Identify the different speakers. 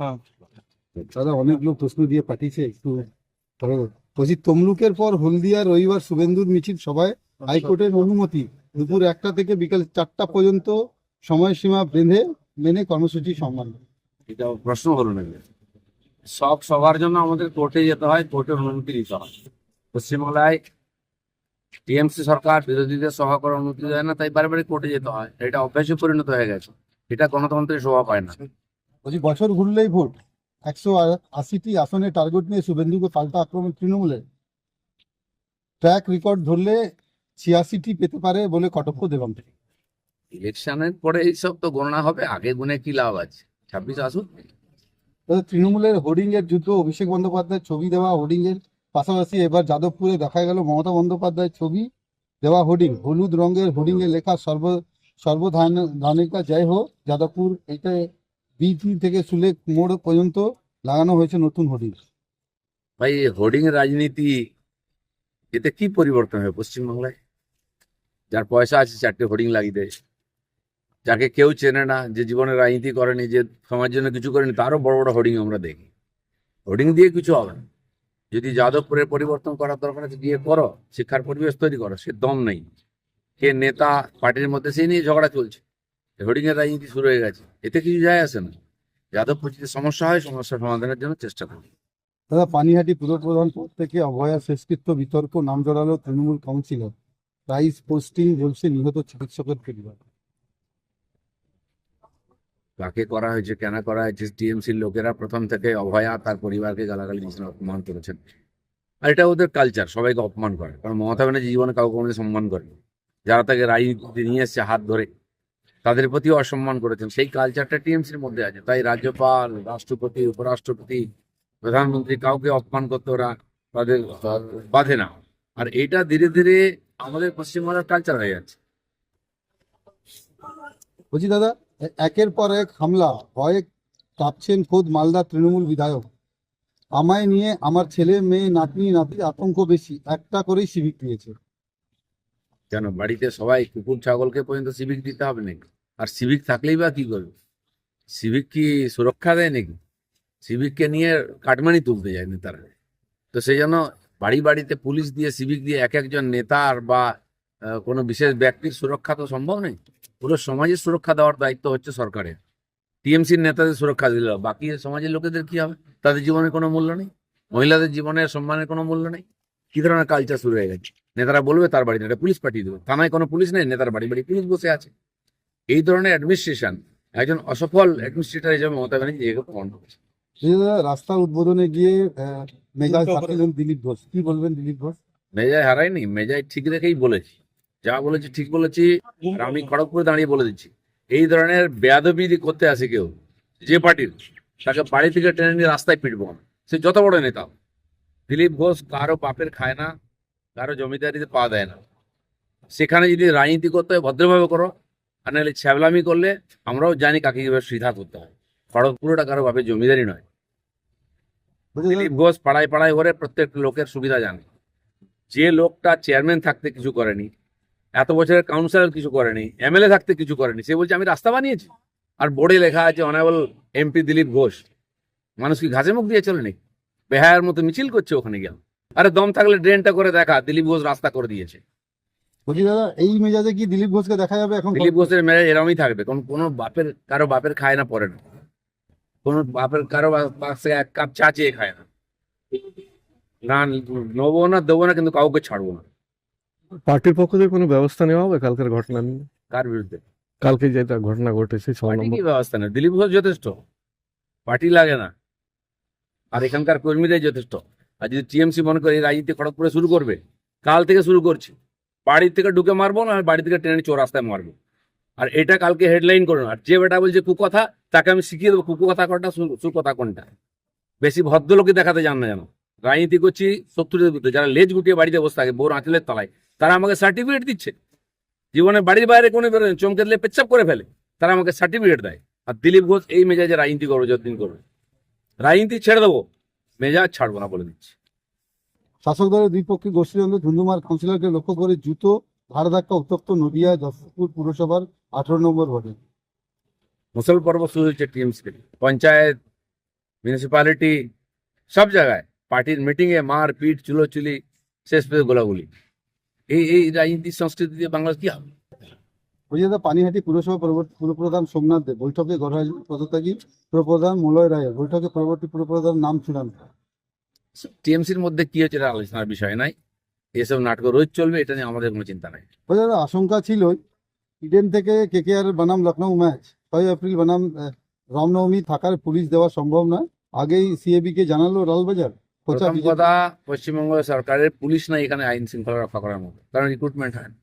Speaker 1: হ্যাঁ।
Speaker 2: দাদা অনেক লোক প্রশ্ন দিয়ে পাঠিয়েছে একটু বলছি তমলুকের পর হলদিয়া রবিবার শুভেন্দুর মিছিল সবাই হাইকোর্টের অনুমতি। দুপুর একটা থেকে বিকাল চারটা পর্যন্ত সময়সীমা বেঁধে মেনে কর্মসূচি সম্মান
Speaker 3: এটা প্রশ্ন হলো না সব সবার জন্য আমাদের কোর্টে যেতে হয় কোর্টের অনুমতি নিতে হয়। পশ্চিমবাংলায় টিএমসি সরকার বিরোধীদের সভা করার অনুমতি দেয় না তাই বারে বারে কোর্টে যেতে হয়। এটা অভ্যাসে পরিণত হয়ে গেছে। এটা গণতন্ত্রের শোভা পায় না।
Speaker 2: বলছি বছর ঘুরলেই ভোট? একশো আশিটি আসনে টার্গেট নিয়ে শুভেন্দুকে পাল্টা আক্রমণ তৃণমূলের। ট্র্যাক রেকর্ড ধরলে ছিয়াশিটি পেতে পারে বলে কটক্ষ দেবাম
Speaker 3: ইলেকশনের পরে এইসব তো গণনা হবে আগে গুনে কি লাভ আছে? ছাব্বিশ
Speaker 2: আসুন। তৃণমূলের হোর্ডিং এর যুদ্ধ অভিষেক বন্দ্যোপাধ্যায়ের ছবি দেওয়া হোর্ডিং এর পাশাপাশি এবার যাদবপুরে দেখা গেল মমতা বন্দ্যোপাধ্যায়ের ছবি দেওয়া হোর্ডিং। হলুদ রঙের হোর্ডিং এ লেখা সর্ব সর্বধান ধানিকা জয় হোক যাদবপুর এটা বিটি থেকে সুলেক মোড় পর্যন্ত লাগানো হয়েছে নতুন হোর্ডিং।
Speaker 3: ভাই হোর্ডিং রাজনীতি, এতে কি পরিবর্তন হবে পশ্চিমবাংলায়? যার পয়সা আছে, চারটে হোর্ডিং লাগিয়ে দেয়। যাকে কেউ চেনে না, যে জীবনে রাজনীতি করেনি, যে সমাজের জন্য কিছু করেনি, তারও বড় বড় হোর্ডিং আমরা দেখি। হোর্ডিং দিয়ে কিছু হবে না। যদি যাদবপুরের পরিবর্তন করার দরকার আছে গিয়ে করো, শিক্ষার পরিবেশ তৈরি করো, সে দম নেই। কে নেতা, পার্টির মধ্যে সেই নিয়ে ঝগড়া চলছে। হোর্ডিং এর রাজনীতি শুরু হয়ে গেছে। এতে কিছু যায় আসে না। যাদবপুর যদি সমস্যা হয় সমস্যা সমাধানের জন্য চেষ্টা করি
Speaker 2: দাদা পানিহাটি পুরপ্রধান পদ থেকে অভয়া শেষকৃত্য বিতর্ক নাম জড়ালো তৃণমূল কাউন্সিলর। প্রাইজ পোস্টিং বলছে নিহত চিকিৎসকের পরিবার।
Speaker 3: কাকে করা হয়েছে কেন করা হয়েছে টিএমসির লোকেরা প্রথম থেকে অভয়া তার পরিবারকে গালাগালি দিয়েছেন অপমান করেছেন। আর এটা ওদের কালচার সবাইকে অপমান করে। কারণ মমতা ব্যানার্জি জীবনে কাউকে কোনো সম্মান করেনি। যারা তাকে রাজনীতিতে নিয়ে এসছে হাত ধরে তাদের প্রতি অসম্মান করেছেন। সেই কালচারটা টিএমসির মধ্যে আছে। তাই রাজ্যপাল, রাষ্ট্রপতি, উপরাষ্ট্রপতি, প্রধানমন্ত্রী কাউকে অপমান করতে ওরা তাদের বাধে না। আর এটা ধীরে ধীরে আমাদের পশ্চিমবাংলার কালচার হয়ে যাচ্ছে।
Speaker 2: বলছি দাদা, একের পর এক হামলা, ভয়ে কাঁপছেন খোদ মালদা তৃণমূল বিধায়ক। আমায় নিয়ে আমার ছেলে, মেয়ে, নাতনি নাতির আতঙ্ক বেশি, একটা করেই সিভিক দিয়েছে
Speaker 3: কেন? বাড়িতে সবাই কুকুর, ছাগলকে পর্যন্ত সিভিক দিতে হবে নাকি? আর সিভিক থাকলেই বা কি করবে? সিভিক কি সুরক্ষা দেয় নাকি? সিভিককে নিয়ে কাটমানি তুলতে যায় নেতারা তো সেই জন্য বাড়ি বাড়িতে পুলিশ দিয়ে সিভিক দিয়ে এক একজন নেতার বা কোনো বিশেষ ব্যক্তির সুরক্ষা তো সম্ভব নেই পুরো সমাজের সুরক্ষা দেওয়ার দায়িত্ব হচ্ছে সরকারের। টিএমসির নেতাদের সুরক্ষা দিল বাকি সমাজের লোকেদের কি হবে? তাদের জীবনের কোনো মূল্য নেই? মহিলাদের জীবনের সম্মানের কোনো মূল্য নেই? কি ধরনের কালচার শুরু হয়ে গেছে? নেতারা বলবে তার বাড়িতে একটা পুলিশ পাঠিয়ে দেবে। থানায় কোনো পুলিশ নেই নেতার বাড়ি বাড়ি পুলিশ বসে আছে। এই ধরনের অ্যাডমিনিস্ট্রেশন একজন অসফল অ্যাডমিনিস্ট্রেটর হিসেবে মমতা ব্যানার্জি একে প্রমাণ করেছে।
Speaker 2: রাস্তার উদ্বোধনে গিয়ে মেজাজ হারালেন দিলীপ ঘোষ। কি বলবেন দিলীপ ঘোষ?
Speaker 3: হারায়নি মেজায় ঠিক রেখেই বলেছি। যা বলেছি ঠিক বলেছি আর আমি খড়গপুরে দাঁড়িয়ে বলে দিচ্ছি। এই ধরনের বেয়াদবি করতে আসে কেউ যে পার্টির তাকে বাড়ি থেকে টেনে নিয়ে রাস্তায় পিটবো সে যত বড় নেতা দিলীপ ঘোষ কারও বাপের খায় না কারও জমিদারিতে পা দেয় না সেখানে যদি রাজনীতি করতে হয় ভদ্রভাবে করো আর নাহলে ছ্যাবলামি করলে আমরাও জানি কাকে কীভাবে সুবিধা করতে হয়। খড়গপুরটা কারও ভাবে জমিদারি নয়। দিলীপ ঘোষ পাড়ায় পাড়ায় ঘরে প্রত্যেক লোকের সুবিধা জানে। যে লোকটা চেয়ারম্যান থাকতে কিছু করেনি এত বছরের কাউন্সিলর কিছু করেনি এমএলএ থাকতে কিছু করেনি সে বলছে আমি রাস্তা বানিয়েছি। আর বোর্ডে লেখা আছে অনারেবল এমপি দিলীপ ঘোষ। মানুষ কি ঘাসে মুখ দিয়ে চলে নাকি? বেহায়ার মতো মিছিল করছে ওখানে গেল আরে দম থাকলে ড্রেনটা করে দেখা দিলীপ ঘোষ রাস্তা করে দিয়েছে।
Speaker 2: বলছি দাদা এই মেজাজে কি দিলীপ ঘোষকে দেখা যাবে এখন?
Speaker 3: দিলীপ ঘোষের মেজাজ এরমই থাকবে কোন কোনো বাপের কারও বাপের খায় না পরে না। কোনো বাপের কারও পাশে এক কাপ চা চেয়ে খায় না। না নেব না দেবো না কিন্তু কাউকে ছাড়বো না।
Speaker 1: পার্টির পক্ষ থেকে কোনো ব্যবস্থা নেওয়া হবে কালকের ঘটনা নিয়ে?
Speaker 3: কার বিরুদ্ধে?
Speaker 1: কালকে যেটা ঘটনা ঘটেছে ছ
Speaker 3: পার্টি
Speaker 1: নম্বর।
Speaker 3: কি ব্যবস্থা নেই দিলীপ ঘোষ যথেষ্ট। পার্টি লাগে না। আর এখানকার কর্মীরাই যথেষ্ট। আর যদি টিএমসি মনে করে রাজনীতি খড়গপুরে শুরু করবে, কাল থেকে শুরু করছে। বাড়ি থেকে ঢুকে মারবো না, বাড়ি থেকে ট্রেনে চোর রাস্তায় মারবো। আর এটা কালকে হেডলাইন করুন আর যে বেটা বলছে কুকথা, তাকে আমি শিখিয়ে দেবো কুকথা কোনটা সুকথা কোনটা। বেশি ভদ্রলোকে দেখাতে যান না যেন। রাজনীতি করছি শত্রুদের বিরুদ্ধে। যারা লেজ গুটিয়ে বাড়িতে বসে থাকে, বোর আঁচলের তলায়, তারা আমাকে সার্টিফিকেট দিচ্ছে। জীবনে বাড়ির বাইরে কোনো বেরোয় চমকে দিলে পেচ্ছাপ করে ফেলে। তারা আমাকে সার্টিফিকেট দেয়। আর দিলীপ ঘোষ এই মেজাজে রাজনীতি করবে, যতদিন করবে। রাজনীতি ছেড়ে দেবো। মেজাজ ছাড়বো না বলে দিচ্ছি।
Speaker 2: শাসক দলের দুই পক্ষে গোষ্ঠীদ্বন্দ্ব ধুন্ধুমার কাউন্সিলরকে লক্ষ্য করে জুতো ধার ধাক্কা উত্তপ্ত নদিয়া যশোরপুর পুরসভার আঠারো নম্বর ভোটে
Speaker 3: মুসল পর্ব শুরু হচ্ছে টিএমসি পঞ্চায়েত মিউনিসিপ্যালিটি সব জায়গায় পার্টির মিটিংয়ে মার পিট চুলোচুলি শেষ পেয়ে গোলাগুলি। এই এই রাজনীতির সংস্কৃতি দিয়ে বাংলাদেশ কি হবে?
Speaker 2: বলছি পানিহাটি পুরসভা পুরপ্রধান সোমনাথ দেব বৈঠকে গড়াই পদত্যাগী পুরপ্রধান মলয় রায়ের বৈঠকে পরবর্তী পুরপ্রধান নাম চূড়ান্ত
Speaker 3: টিএমসির মধ্যে কি হচ্ছে আলোচনার বিষয় নাই। এসব নাটক রোজ চলবে এটা নিয়ে আমাদের কোনো চিন্তা নাই।
Speaker 2: দাদা আশঙ্কা ছিল ইডেন থেকে কেকেআর বনাম লখনৌ ম্যাচ ছয় এপ্রিল বনাম রামনবমী থাকার পুলিশ দেওয়া সম্ভব নয়। আগেই সিএবি কে জানালো লালবাজার।
Speaker 3: প্রথম কথা পশ্চিমবঙ্গ সরকারের পুলিশ নাই এখানে আইন শৃঙ্খলা রক্ষা করার মতো কারণ রিক্রুটমেন্ট হয় না।